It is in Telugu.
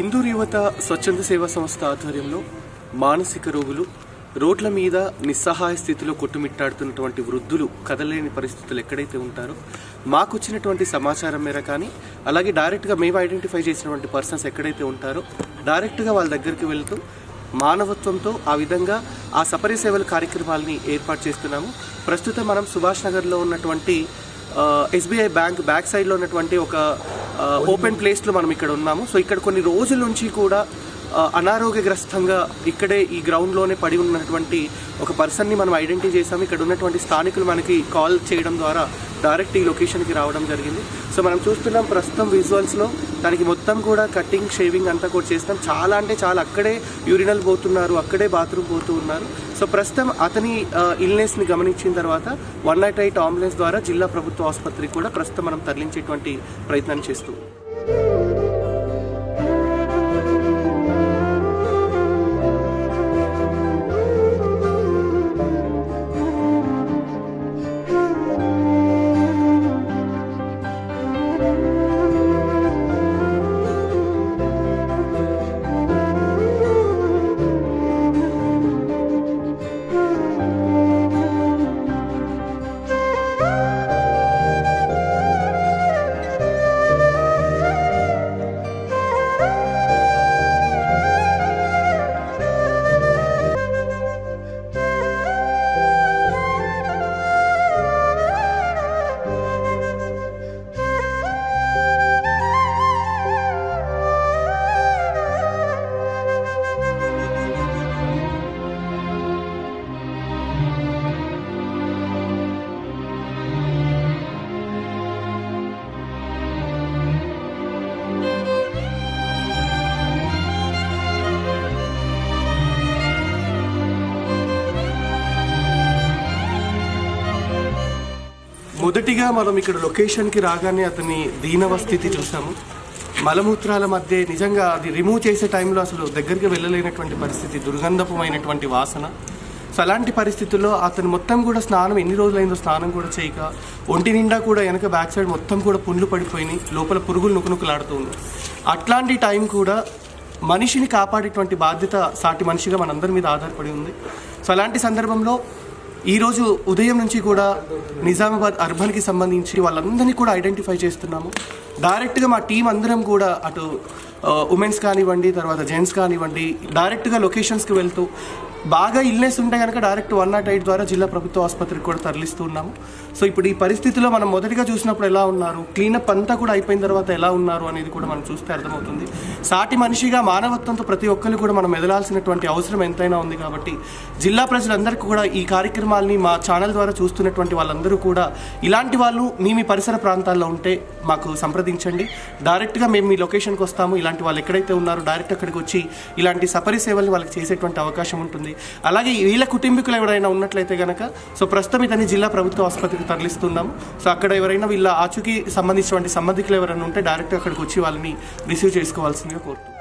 ఇందూరు యువత స్వచ్ఛంద సేవా సంస్థ ఆధ్వర్యంలో మానసిక రోగులు రోడ్ల మీద నిస్సహాయ స్థితిలో కొట్టుమిట్టాడుతున్నటువంటి వృద్ధులు కదలేని పరిస్థితులు ఎక్కడైతే ఉంటారో మాకు వచ్చినటువంటి సమాచారం మేర కానీ అలాగే డైరెక్ట్గా మేము ఐడెంటిఫై చేసినటువంటి పర్సన్స్ ఎక్కడైతే ఉంటారో డైరెక్ట్గా వాళ్ళ దగ్గరికి వెళ్తూ మానవత్వంతో ఆ విధంగా ఆ సపరి సేవల కార్యక్రమాలని ఏర్పాటు చేస్తున్నాము. ప్రస్తుతం మనం సుభాష్ నగర్లో ఉన్నటువంటి ఎస్బీఐ బ్యాంక్ బ్యాక్ సైడ్లో ఉన్నటువంటి ఒక ఓపెన్ ప్లేస్లో మనం ఇక్కడ ఉన్నాము. సో ఇక్కడ కొన్ని రోజుల నుంచి కూడా అనారోగ్యగ్రస్తంగా ఇక్కడే ఈ గ్రౌండ్లోనే పడి ఉన్నటువంటి ఒక పర్సన్ని మనం ఐడెంటిఫై చేసాము ఇక్కడ ఉన్నటువంటి స్థానికులు మనకి కాల్ చేయడం ద్వారా డైరెక్ట్ ఈ లొకేషన్కి రావడం జరిగింది. సో మనం చూస్తున్నాం ప్రస్తుతం విజువల్స్లో దానికి మొత్తం కూడా కటింగ్ షేవింగ్ అంతా కూడా చేస్తాం చాలా అంటే చాలా అక్కడే యూరినల్ పోతున్నారు అక్కడే బాత్రూమ్ పోతూ ఉన్నారు. సో ప్రస్తుతం అతని ఇల్నెస్ని గమనించిన తర్వాత వన్ నాట్ ఎయిట్ అంబులెన్స్ ద్వారా జిల్లా ప్రభుత్వ ఆసుపత్రికి కూడా ప్రస్తుతం మనం తరలించేటువంటి ప్రయత్నం చేస్తూ మొదటిగా మనం ఇక్కడ లొకేషన్కి రాగానే అతని దీనవ స్థితి చూసాము. మలమూత్రాల మధ్య నిజంగా అది రిమూవ్ చేసే టైంలో అసలు దగ్గరికి వెళ్ళలేనటువంటి పరిస్థితి దుర్గంధపమైనటువంటి వాసన. సో అలాంటి పరిస్థితుల్లో అతను మొత్తం కూడా స్నానం ఎన్ని రోజులైందో స్నానం కూడా చేయక ఒంటి నిండా కూడా వెనక బ్యాక్ సైడ్ మొత్తం కూడా పుండ్లు పడిపోయినాయి లోపల పురుగులు నుకునుకులాడుతూ ఉన్నాయి అట్లాంటి టైం కూడా మనిషిని కాపాడేటువంటి బాధ్యత సాటి మనిషిగా మనందరి మీద ఆధారపడి ఉంది. సో అలాంటి సందర్భంలో ఈరోజు ఉదయం నుంచి కూడా నిజామాబాద్ అర్బన్కి సంబంధించి వాళ్ళందరినీ కూడా ఐడెంటిఫై చేస్తున్నాము. డైరెక్ట్గా మా టీం అందరం కూడా అటు ఉమెన్స్ కానివ్వండి తర్వాత జెంట్స్ కానివ్వండి డైరెక్ట్గా లొకేషన్స్కి వెళ్తూ బాగా ఇల్నెస్ ఉంటే కనుక డైరెక్ట్ వన్ నాట్ ఎయిట్ ద్వారా జిల్లా ప్రభుత్వ ఆసుపత్రికి కూడా తరలిస్తూ ఉన్నాము. సో ఇప్పుడు ఈ పరిస్థితిలో మనం మొదటిగా చూసినప్పుడు ఎలా ఉన్నారు? క్లీనప్ అంతా కూడా అయిపోయిన తర్వాత ఎలా ఉన్నారు అనేది కూడా మనం చూస్తే అర్థమవుతుంది. సాటి మనిషిగా మానవత్వంతో ప్రతి ఒక్కరు కూడా మనం ఎదలాల్సినటువంటి అవసరం ఎంతైనా ఉంది కాబట్టి జిల్లా ప్రజలందరికీ కూడా ఈ కార్యక్రమాల్ని మా ఛానల్ ద్వారా చూస్తున్నటువంటి వాళ్ళందరూ కూడా ఇలాంటి వాళ్ళు మీ మీ పరిసర ప్రాంతాల్లో ఉంటే మాకు సంప్రదించండి. డైరెక్ట్గా మేము మీ లొకేషన్కి వస్తాము. ఇలాంటి వాళ్ళు ఎక్కడైతే ఉన్నారో డైరెక్ట్ అక్కడికి వచ్చి ఇలాంటి సపరి సేవల్ని వాళ్ళకి చేసేటువంటి అవకాశం ఉంటుంది. అలాగే వీళ్ళ కుటుంబీకులు ఎవరైనా ఉన్నట్లయితే గనక సో ప్రస్తుతం ఇతని జిల్లా ప్రభుత్వ ఆసుపత్రికి తరలిస్తున్నాము సో అక్కడ ఎవరైనా వీళ్ళ ఆచూకీ సంబంధించినటువంటి సంబంధికులు ఎవరైనా ఉంటే డైరెక్ట్ అక్కడికి వచ్చి వాళ్ళని రిసీవ్ చేసుకోవాల్సిందిగా కోరుతున్నాం.